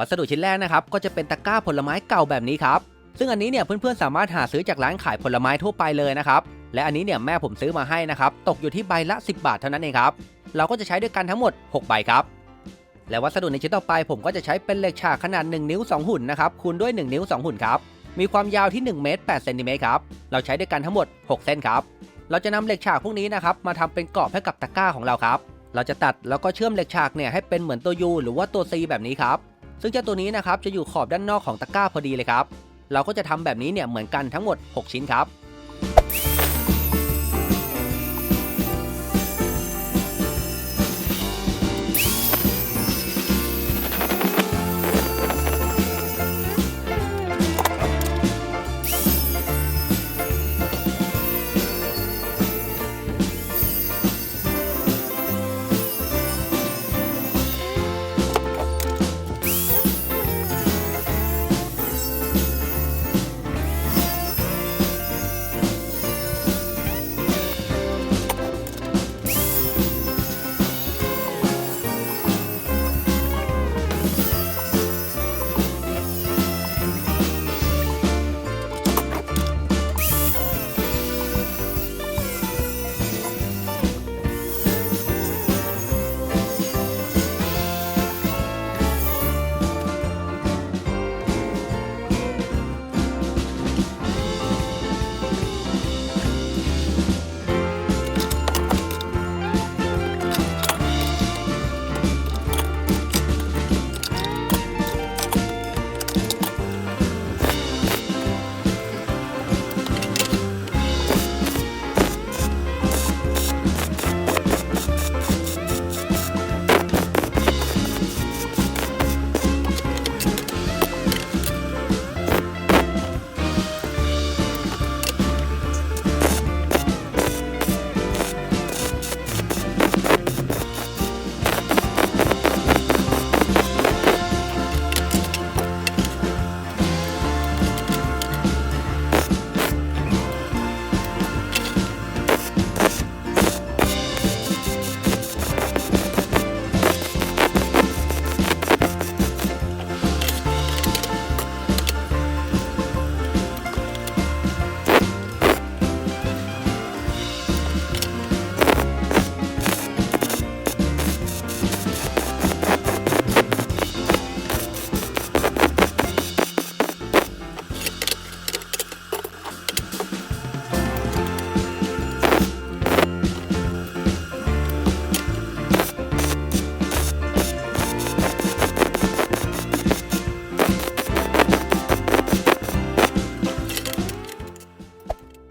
วัสดุชิ้นแรกนะครับก็จะเป็นตะกร้าผลไม้เก่าแบบนี้ครับ ซึ่งอันนี้เนี่ยเพื่อนๆสามารถหาซื้อจากร้านขายผลไม้ทั่วไปเลยนะครับและอันนี้เนี่ยแม่ผมซื้อมาให้นะครับตกอยู่ที่ใบละ 10 บาทเท่านั้นเองครับเราก็จะใช้ด้วยกันทั้งหมด 6 ใบครับ และวัสดุในชิ้นต่อไปผมก็จะใช้เป็นเหล็กฉากขนาด 1 นิ้ว 2 หุ่นนะครับคูณด้วย 1 นิ้ว 2 หุ่นครับมีความยาวที่1เมตร8เซนติเมตรครับเราใช้ด้วยกันทั้งหมด 6 เส้นครับเราจะนำเหล็กฉากพวกนี้นะครับมาทำเป็นกรอบให้กับตะกร้าของเราครับเราจะตัดแล้วก็เชื่อมเหล็กฉากเนี่ยให้เป็นเหมือนตัว U หรือว่าตัว C แบบนี้ครับ ซึ่งเจ้าตัวนี้นะครับจะอยู่ขอบด้านนอกของตะกร้าพอดีเลยครับ เราก็จะทำแบบนี้เนี่ยเหมือนกันทั้งหมด 6 ชิ้นครับ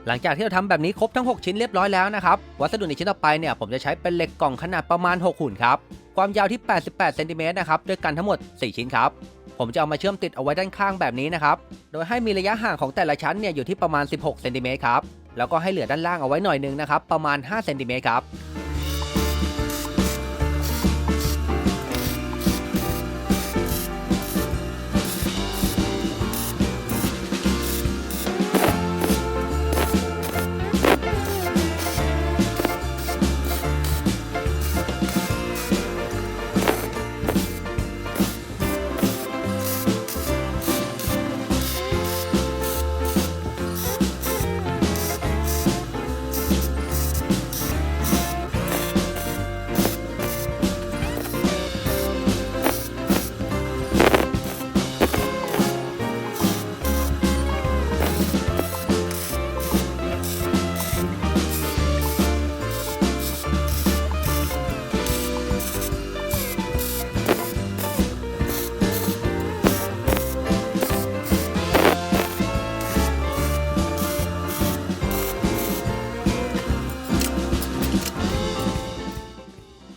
หลังจากที่เราทำแบบนี้ครบทั้ง 6 ชิ้นเรียบร้อยแล้วนะครับ วัสดุในชิ้นต่อไปเนี่ยผมจะใช้เป็นเหล็กกล่องขนาดประมาณ 6 หุ่นครับ ความยาวที่ 88เซนติเมตรนะครับด้วยกันทั้งหมด 4 ชิ้นครับ ผมจะเอามาเชื่อมติดเอาไว้ด้านข้างแบบนี้นะครับ โดยให้มีระยะห่างของแต่ละชั้นเนี่ยอยู่ที่ประมาณ 16เซนติเมตรครับ แล้วก็ให้เหลือด้านล่างเอาไว้หน่อยหนึงนะครับประมาณ5เซนติเมตรครับ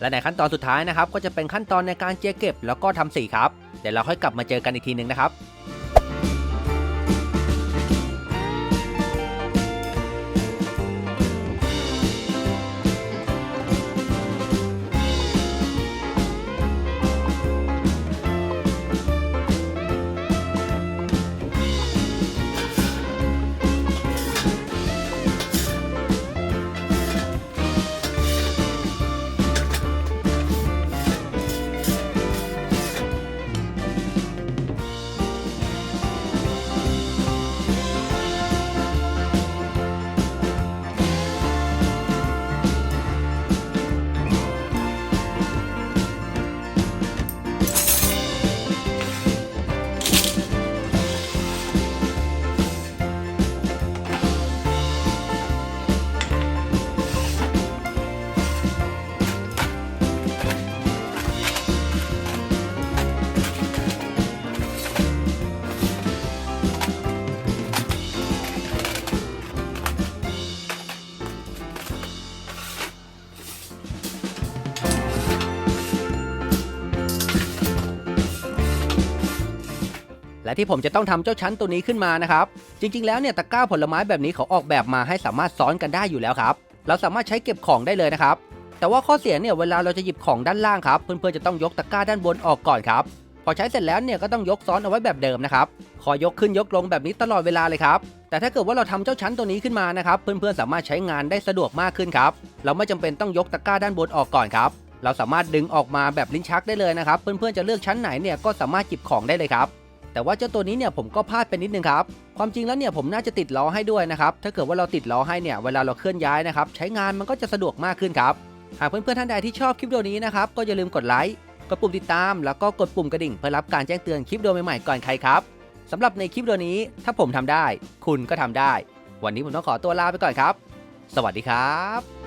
และในขั้นตอนสุดท้ายนะครับก็จะเป็นขั้นตอนในการเจียเก็บ แล้วก็ทำสีครับ เดี๋ยวเราค่อยกลับมาเจอกันอีกทีหนึ่งนะครับ และที่ผมจะต้องทำเจ้าชั้นตัวนี้ขึ้นมานะครับจริง ๆ แล้วเนี่ยตะกร้าผลไม้แบบนี้เขาออกแบบมาให้สามารถซ้อนกันได้อยู่แล้วครับเราสามารถใช้เก็บของได้เลยนะครับแต่ว่าข้อเสียเนี่ยเวลาเราจะหยิบของด้านล่างครับเพื่อนๆจะต้องยกตะกร้าด้านบนออกก่อนครับพอใช้เสร็จแล้วเนี่ยก็ต้องยกซ้อนเอาไว้แบบเดิมนะครับคอยกขึ้นยกลงแบบนี้ตลอดเวลาเลยครับ แต่ถ้าเกิดว่าเราทำเจ้าชั้นตัวนี้ขึ้นมานะครับ เพื่อนๆสามารถใช้งานได้สะดวกมากขึ้นครับ เราไม่จำเป็นต้องยกตะกร้าด้านบนออกก่อนครับ เราสามารถดึงออกมาแบบลิ้นชักได้เลยนะครับ เพื่อนๆจะเลือกชั้นไหนเนี่ยก็สามารถหยิบของได้เลยครับ แต่ว่าเจ้าตัวนี้เนี่ยผมก็พลาดไปนิดนึงครับความจริงแล้วเนี่ยผมน่าจะติดล้อให้ด้วยนะครับถ้าเกิดว่าเราติดล้อให้เนี่ยเวลาเราเคลื่อนย้ายนะครับใช้งานมันก็จะสะดวกมากขึ้นครับหากเพื่อนๆท่านใดที่ชอบคลิปวิดีโอนี้นะครับก็อย่าลืมกดไลค์กดปุ่มติดตามแล้วก็กดปุ่มกระดิ่งเพื่อรับการแจ้งเตือนคลิปวิดีโอใหม่ๆก่อนใครครับสำหรับในคลิปวิดีโอนี้ถ้าผมทำได้ คุณก็ทำได้ วันนี้ผมต้องขอตัวลาไปก่อนครับ สวัสดีครับ